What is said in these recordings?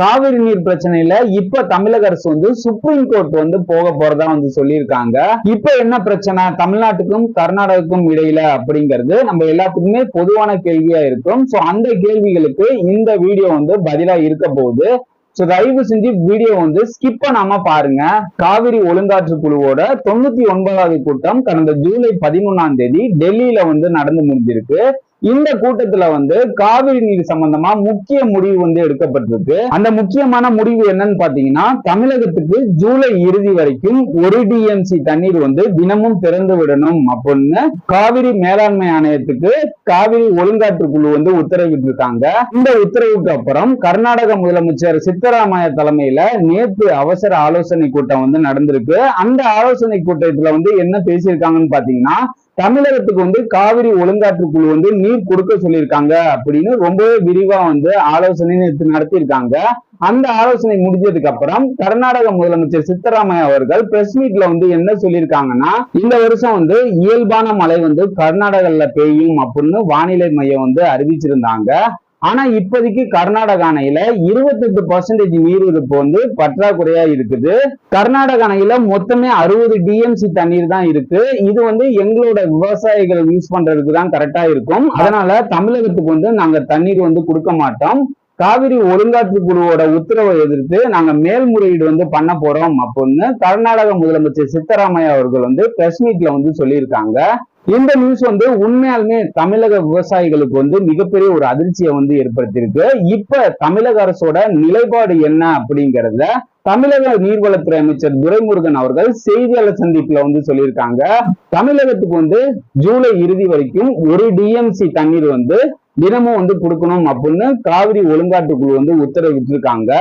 காவிரி நீர் பிரச்சனையில இப்ப தமிழக அரசு வந்து சுப்ரீம் கோர்ட் வந்து போக போறதா வந்து சொல்லியிருக்காங்க. இப்ப என்ன பிரச்சனை? தமிழ்நாட்டுக்கும் கர்நாடகாவுக்கும் இடையில அப்படிங்கிறது நம்ம எல்லாத்துக்குமே பொதுவான கேள்வியா இருக்கும். சோ அந்த கேள்விகளுக்கு இந்த வீடியோ வந்து பதிலா இருக்க போகுது. சோ தயவு செஞ்சு வீடியோ வந்து ஸ்கிப் பண்ணாம பாருங்க. காவிரி ஒழுங்காற்று குழுவோட தொண்ணூத்தி ஒன்பதாவது கூட்டம் கடந்த ஜூலை பதினொன்னாம் தேதி டெல்லியில வந்து நடந்து முடிஞ்சிருக்கு. இந்த கூட்டத்துல வந்து காவிரி நீர் சம்பந்தமா முக்கிய முடிவு வந்து எடுக்கப்பட்டிருக்கு. அந்த முக்கியமான முடிவு என்னன்னு பாத்தீங்கன்னா தமிழகத்துக்கு ஜூலை இறுதி வரைக்கும் ஒரு டிஎம்சி தண்ணீர் வந்து தினமும் திறந்து விடணும் அப்படின்னு காவிரி மேலாண்மை ஆணையத்துக்கு காவிரி ஒழுங்காற்று குழு வந்து உத்தரவிட்டு இருக்காங்க இந்த உத்தரவுக்கு அப்புறம் கர்நாடக முதலமைச்சர் சித்தராமையா தலைமையில நேற்று அவசர ஆலோசனை கூட்டம் வந்து நடந்திருக்கு. அந்த ஆலோசனை கூட்டத்துல வந்து என்ன பேசியிருக்காங்கன்னு பாத்தீங்கன்னா தமிழகத்துக்கு வந்து காவிரி ஒழுங்காற்று குழு வந்து நீர் கொடுக்க சொல்லியிருக்காங்க அப்படின்னு ரொம்பவே விரிவா வந்து ஆலோசனை நடத்தியிருக்காங்க. அந்த ஆலோசனை முடிஞ்சதுக்கு அப்புறம் கர்நாடக முதலமைச்சர் சித்தராமையா அவர்கள் பிரஸ் மீட்ல வந்து என்ன சொல்லியிருக்காங்கன்னா இந்த வருஷம் வந்து இயல்பான மழை வந்து கர்நாடகால பெய்யும் அப்படின்னு வானிலை மையம் வந்து அறிவிச்சிருந்தாங்க. ஆனா இப்போதைக்கு கர்நாடக அணையில இருபத்தெட்டு பர்சன்டேஜ் நீர் இருப்பு வந்து பற்றாக்குறையா இருக்குது. கர்நாடக அணையில மொத்தமே அறுபது டிஎம்சி தண்ணீர் தான் இருக்கு. இது வந்து எங்களோட விவசாயிகள் யூஸ் பண்றதுக்கு தான் கரெக்டா இருக்கும். அதனால தமிழகத்துக்கு வந்து நாங்க தண்ணீர் வந்து கொடுக்க மாட்டோம். காவிரி ஒழுங்காற்று குழுவோட உத்தரவை எதிர்த்து நாங்க மேல்முறையீடு வந்து பண்ண போறோம் அப்படின்னு கர்நாடக முதலமைச்சர் சித்தராமையா அவர்கள் வந்து பிரஸ் மீட்ல வந்து சொல்லியிருக்காங்க. இந்த நியூஸ் வந்து உண்மையாலுமே தமிழக விவசாயிகளுக்கு வந்து மிகப்பெரிய ஒரு அதிர்ச்சியை வந்து ஏற்படுத்தியிருக்கு. இப்ப தமிழக அரசோட நிலைப்பாடு என்ன அப்படிங்கறத தமிழக நீர்வளத்துறை அமைச்சர் துரைமுருகன் அவர்கள் செய்தியாளர் சந்திப்புல வந்து சொல்லியிருக்காங்க. தமிழகத்துக்கு வந்து ஜூலை இறுதி வரைக்கும் ஒரு டிஎம்சி தண்ணீர் வந்து தினமும் வந்து கொடுக்கணும் அப்படின்னு காவிரி ஒழுங்காட்டுக்குழு குழு வந்து உத்தரவிட்டிருக்காங்க.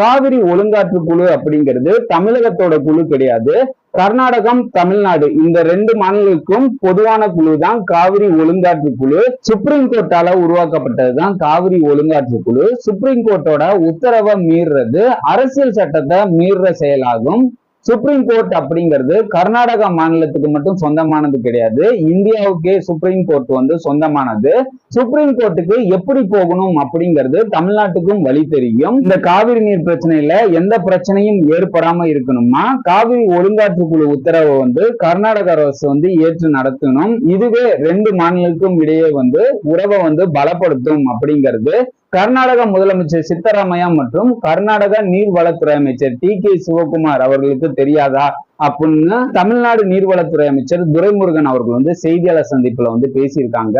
காவிரி ஒழுங்காற்று குழு அப்படிங்கிறது தமிழகத்தோட குழு கிடையாது. கர்நாடகம் தமிழ்நாடு இந்த ரெண்டு மாநிலங்களுக்கும் பொதுவான குழு தான் காவிரி ஒழுங்காற்று குழு. சுப்ரீம் கோர்ட்டால உருவாக்கப்பட்டது தான் காவிரி ஒழுங்காற்று குழு. சுப்ரீம் கோர்ட்டோட உத்தரவை மீறுறது அரசியல் சட்டத்தை மீறுற செயலாகும். சுப்ரீம் கோர்ட் அப்படிங்கிறது கர்நாடகா மாநிலத்துக்கு மட்டும் சொந்தமானது கிடையாது. இந்தியாவுக்கே சுப்ரீம் கோர்ட் வந்து சொந்தமானது. சுப்ரீம் கோர்ட்டுக்கு எப்படி போகணும் அப்படிங்கிறது தமிழ்நாட்டுக்கும் வழி தெரியும். இந்த காவிரி நீர் பிரச்சனையில எந்த பிரச்சனையும் ஏற்படாம இருக்கணுமா? காவிரி ஒழுங்காற்று குழு உத்தரவை வந்து கர்நாடக அரசு வந்து ஏற்று நடத்தணும். இதுவே ரெண்டு மாநிலத்துக்கும் இடையே வந்து உறவை வந்து பலப்படுத்தும் அப்படிங்கிறது கர்நாடக முதலமைச்சர் சித்தராமையா மற்றும் கர்நாடக நீர்வளத்துறை அமைச்சர் டி கே சிவகுமார் அவர்களுக்கு தெரியாதா அப்படின்னு தமிழ்நாடு நீர்வளத்துறை அமைச்சர் துரைமுருகன் அவர்கள் வந்து செய்தியாளர் சந்திப்புல வந்து பேசியிருக்காங்க.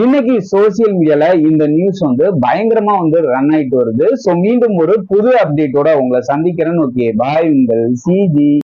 இன்னைக்கு சோசியல் மீடியால இந்த நியூஸ் வந்து பயங்கரமா வந்து ரன் ஆயிட்டு வருது. சோ மீண்டும் ஒரு புது அப்டேட்டோட உங்களை சந்திக்கிறேன்னு ஓகே பாய் உங்கள் சிஜி